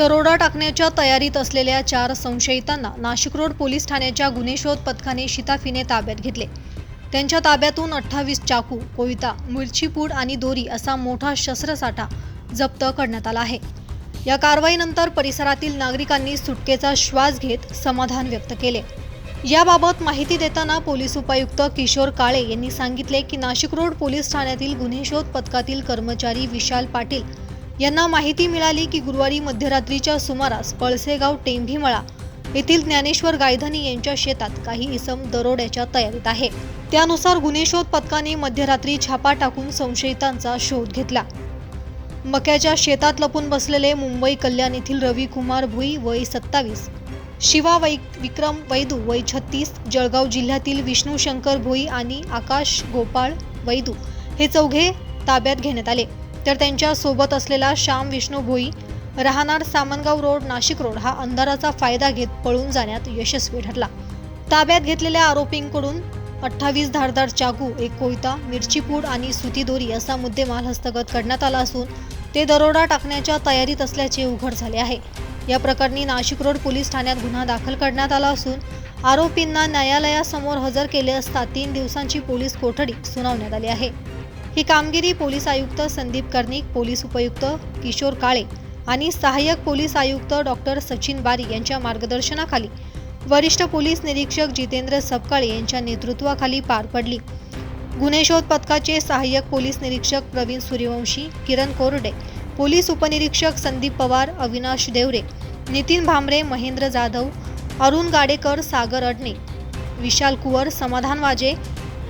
दरोडा टाकण्याच्या तयारीत असलेल्या चार संशयितांना नाशिक रोड पोलीस ठाण्याच्या गुन्हे शोध पथकाने शिताफीने ताब्यात घेतले. त्यांच्या ताब्यातून अठ्ठावीस चाकू कोयता मिरचीपूड आणि दोरी असा मोठा शस्त्रसाठा जप्त करण्यात आला आहे. या कारवाईनंतर परिसरातील नागरिकांनी सुटकेचा श्वास घेत समाधान व्यक्त केले. याबाबत माहिती देताना पोलीस उपायुक्त किशोर काळे यांनी सांगितले की नाशिक रोड पोलीस ठाण्यातील गुन्हे शोध पथकातील कर्मचारी विशाल पाटील यांना माहिती मिळाली की गुरुवारी मध्यरात्रीच्या सुमारास पळसेगाव टेंभीमळा येथील ज्ञानेश्वर गायधनी यांच्या शेतात काही इसम दरोड्याच्या तयारीत आहे. त्यानुसार गुन्हे शोध पथकाने मध्यरात्री छापा टाकून संशयितांचा शोध घेतला. मक्याच्या शेतात लपून बसलेले मुंबई कल्याण येथील रवी कुमार भुई वय सत्तावीस शिवा वै विक्रम वैदू वय छत्तीस जळगाव जिल्ह्यातील विष्णू शंकर भोई आणि आकाश गोपाळ वैदू हे चौघे ताब्यात घेण्यात आले. तर त्यांच्यासोबत असलेला श्याम विष्णू भोई राहणार सामनगाव रोड नाशिक रोड हा अंधाराचा फायदा घेत पळून जाण्यात यशस्वी ठरला. ताब्यात घेतलेल्या आरोपींकडून अठ्ठावीस धारदार चाकू एक कोयता मिरचीपूड आणि सुती दोरी असा मुद्देमाल हस्तगत करण्यात आला असून ते दरोडा टाकण्याच्या तयारीत असल्याचे उघड झाले आहे. या प्रकरणी नाशिक रोड पोलीस ठाण्यात गुन्हा दाखल करण्यात आला असून आरोपींना न्यायालयासमोर हजर केले असता तीन दिवसांची पोलीस कोठडी सुनावण्यात आली आहे. ही कामगिरी पोलीस आयुक्त संदीप कर्णिक पोलीस उपयुक्त किशोर काळे आणि सहाय्यक पोलीस आयुक्त डॉक्टर सचिन बारी यांच्या मार्गदर्शनाखाली वरिष्ठ पोलीस निरीक्षक जितेंद्र सपकाळे यांच्या नेतृत्वाखाली पार पडली. गुन्हे शोध पथकाचे सहाय्यक पोलीस निरीक्षक प्रवीण सूर्यवंशी किरण कोरडे पोलीस उपनिरीक्षक संदीप पवार अविनाश देवरे नितीन भांबरे महेंद्र जाधव अरुण गाडेकर सागर अडणे विशाल कुवर समाधान वाजे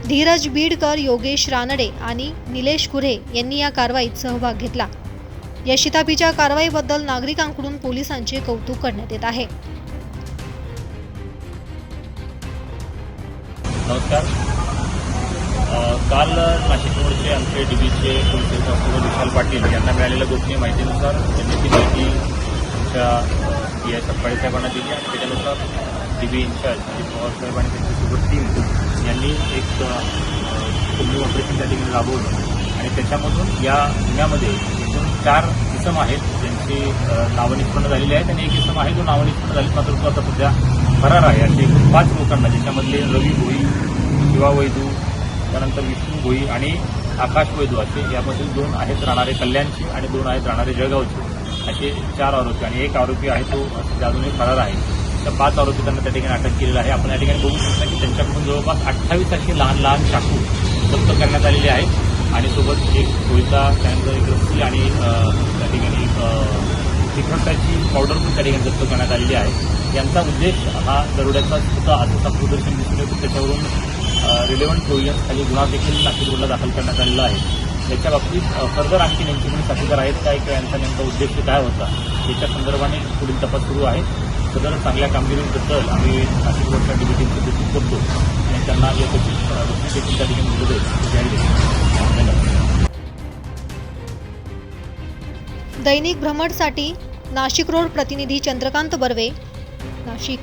धीरज बीडकर योगेश रानडे आणि निलेश कुरे यांनी या कारवाईत सहभाग घेतला. या शितापीच्या कारवाईबद्दल नागरिकांकडून पोलिसांचे कौतुक करण्यात येत आहे. नमस्कार. काल नाशिक रोडचे आमचे डीबीचे पोलीस कॉन्स्टेबल विशाल पाटील यांना मिळालेल्या गोपनीय माहितीनुसार त्यांनी ती माहिती आमच्या पी एस सपकाळे साहेबांना दिली आणि त्याच्यानुसार डीबी इन्चार्ज म्हणजे पवार साहेब आणि त्यांच्यासोबत टीम यांनी एक कुंभी ऑपरेशन त्या ठिकाणी राबवलं. आणि त्याच्यामधून या गुन्ह्यामध्ये एकूण चार इसम आहेत ज्यांची अ, नावं निष्पन्न झालेली आहेत. आणि एक इसम आहे जो नावं निष्पन्न झाली मात्र तो आता सध्या फरार आहे. असे एकूण पाच लोकांना ज्याच्यामधले रवी भोई शिवा वैदू त्यानंतर विष्णू भोई आणि आकाश वैदू असे यामधील दोन आहेत राहणारे कल्याणचे आणि दोन आहेत राहणारे जळगावचे. असे चार आरोपी आणि एक आरोपी आहे तो अजूनही फरार आहे. तर पाच आरोपी त्यांना त्या ठिकाणी अटक केलेला आहे. आपण या ठिकाणी बघू शकता की त्यांच्याकडून जवळपास अठ्ठावीस असे लहान लहान चाकू जप्त करण्यात आलेले आहेत आणि सोबत एक कोयता त्यानंतर एक रस्सी आणि त्या ठिकाणी एक, पावडर पण त्या ठिकाणी जप्त करण्यात आलेली आहे. यांचा उद्देश हा दरोड्याचा होता असं प्रदर्शन दिसून येतो. त्याच्यावरून रिलेव्हंट प्रोव्हिजन्स खाली गुन्हा देखील नाशिक रोडला दाखल करण्यात आलेला आहे. याच्या बाबतीत फर्दर आणखी नेमकी कोणी साथीदार आहेत काय किंवा यांचा नेमका उद्देश काय होता याच्या संदर्भाने पुढील तपास सुरू आहे. सदर चांगल्या कामगिरीबद्दल आम्ही नाशिक रोडच्या डिबिटीचं कौतुक करतो. आणि त्यांना या गोष्टी देखील त्या ठिकाणी धन्यवाद. दैनिक भ्रमणसाठी नाशिक रोड प्रतिनिधी चंद्रकांत बर्वे नाशिक.